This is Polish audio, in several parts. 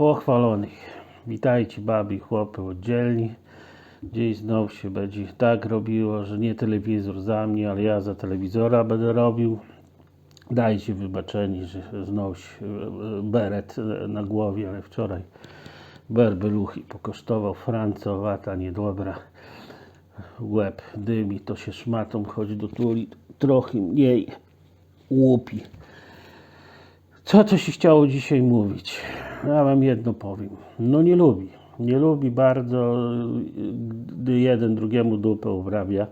pochwalonych. Witajcie baby i chłopy oddzielni. Gdzieś znów się będzie tak robiło, że nie telewizor za mnie, ale ja za telewizora będę robił. Dajcie wybaczeni, że znów się, e, beret e, na głowie, ale wczoraj berbeluchy pokosztował francowata, niedobra. Łeb dymi, to się szmatą chodzi do tuli, trochę mniej łupi. Co to się chciało dzisiaj mówić? Ja wam jedno powiem. No nie lubi. Nie lubi bardzo, gdy jeden drugiemu dupę uwrabia,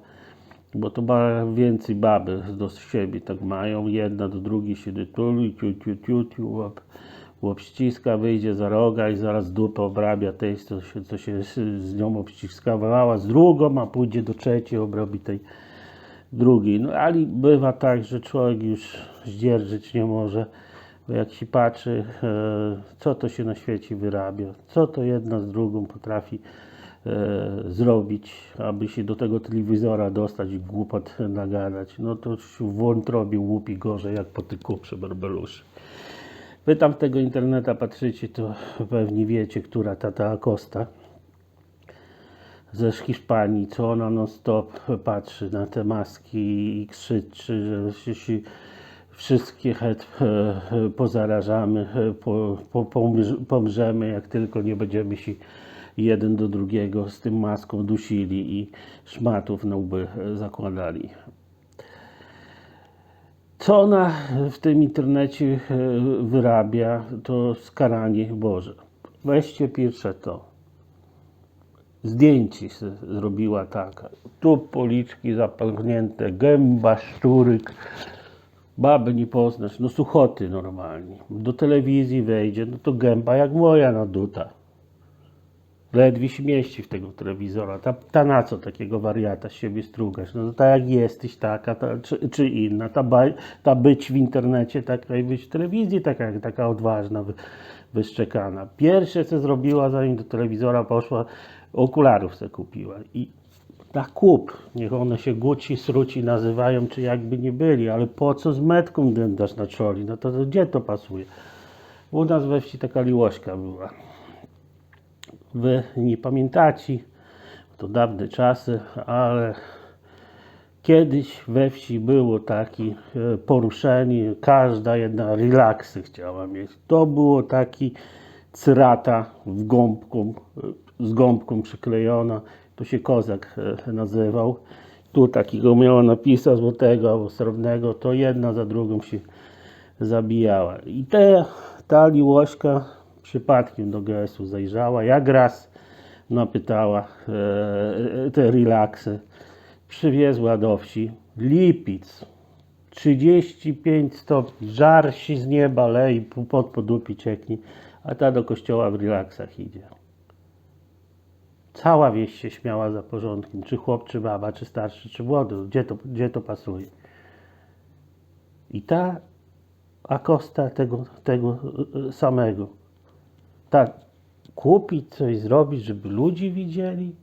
bo to ma więcej baby do siebie tak mają. Jedna do drugiej się dytuli, ciu, ciu, ciu, ciu, łap, łap ściska, wyjdzie za roga i zaraz dupę obrabia tej, co się, co się z, nią obściskawała, z drugą, a pójdzie do trzeciej, obrobi tej drugiej. No ale bywa tak, że człowiek już zdzierżyć nie może, jak się patrzy, e, co to się na świecie wyrabia, co to jedna z drugą potrafi e, zrobić, aby się do tego telewizora dostać i głupot nagadać, no to w wątrobie łupi gorzej jak po tyku przy berbeluszy. Wy tam tego interneta patrzycie, to pewnie wiecie, która tata Acosta ze Hiszpanii, co ona non stop patrzy na te maski i krzyczy, że się, się wszystkie het e, pozarażamy, e, po, po, pomrz- pomrzemy, jak tylko nie będziemy się jeden do drugiego z tym maską dusili i szmatów na łby e, zakładali. Co ona w tym internecie e, wyrabia, to skaranie Boże. Weźcie pierwsze to zdjęcie zrobiła taka. Tu policzki zapachnięte, gęba, szczuryk. Baby nie poznasz, no suchoty normalnie. Do telewizji wejdzie, no to gęba jak moja naduta. Ledwie się mieści w tego telewizora. Ta, ta na co takiego wariata z siebie strugasz? No tak jak jesteś taka, ta, czy, czy inna. Ta, ta być w internecie, taka i być w telewizji, taka, taka odważna, wy, wyszczekana. Pierwsze co zrobiła, zanim do telewizora poszła, okularów se kupiła. I na kup, niech one się guci, sruci nazywają, czy jakby nie byli, ale po co z metką dędasz na czoli? No to, to gdzie to pasuje? U nas we wsi taka liłośka była. Wy nie pamiętacie, to dawne czasy, ale kiedyś we wsi było takie e, poruszenie, każda jedna relaksy chciała mieć. To było taki crata w gąbką, z gąbką przyklejona, to się kozak e, nazywał. Tu takiego miała napisa złotego albo srebrnego, to jedna za drugą się zabijała. I te, ta liłośka przypadkiem do GS-u zajrzała, jak raz napytała e, te relaksy. Przywiezła do wsi Lipic. 35 stopni, żar się z nieba lei, pod podupi cieknie, a ta do kościoła w relaksach idzie. Cała wieś się śmiała za porządkiem, czy chłop, czy baba, czy starszy, czy młody, gdzie to, gdzie to pasuje. I ta Akosta tego, tego e, samego. Tak, kupić coś, zrobić, żeby ludzi widzieli,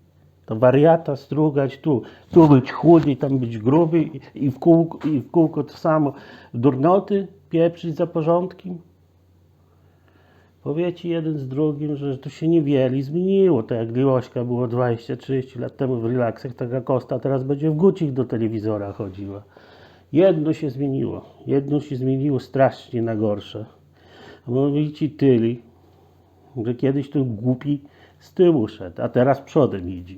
to wariata strugać tu, tu być chudy, tam być gruby i w kółko, i w kółko to samo. Durnoty pieprzyć za porządkiem. Powiecie jeden z drugim, że to się niewiele zmieniło. To jak Liłośka było 20-30 lat temu w relaksach, taka Kosta teraz będzie w gucich do telewizora chodziła. Jedno się zmieniło. Jedno się zmieniło strasznie na gorsze. A mówicie tyli, że kiedyś to głupi z tyłu szedł, a teraz przodem idzie.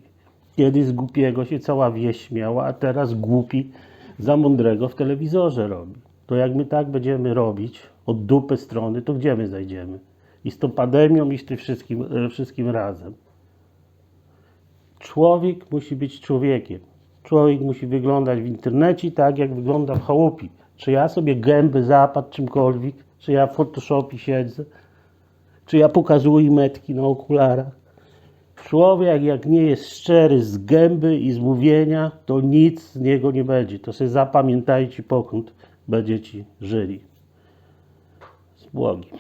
Kiedyś z głupiego się cała wieś śmiała, a teraz głupi za mądrego w telewizorze robi. To jak my tak będziemy robić od dupy strony, to gdzie my zajdziemy? I z tą pandemią, i z tym wszystkim, e, wszystkim razem. Człowiek musi być człowiekiem. Człowiek musi wyglądać w internecie tak, jak wygląda w chałupie. Czy ja sobie gęby zapadł czymkolwiek, czy ja w Photoshopie siedzę, czy ja pokazuję metki na okularach. Człowiek, jak nie jest szczery z gęby i z mówienia, to nic z niego nie będzie. To sobie zapamiętajcie, pokąd będziecie żyli. Z Błogiem.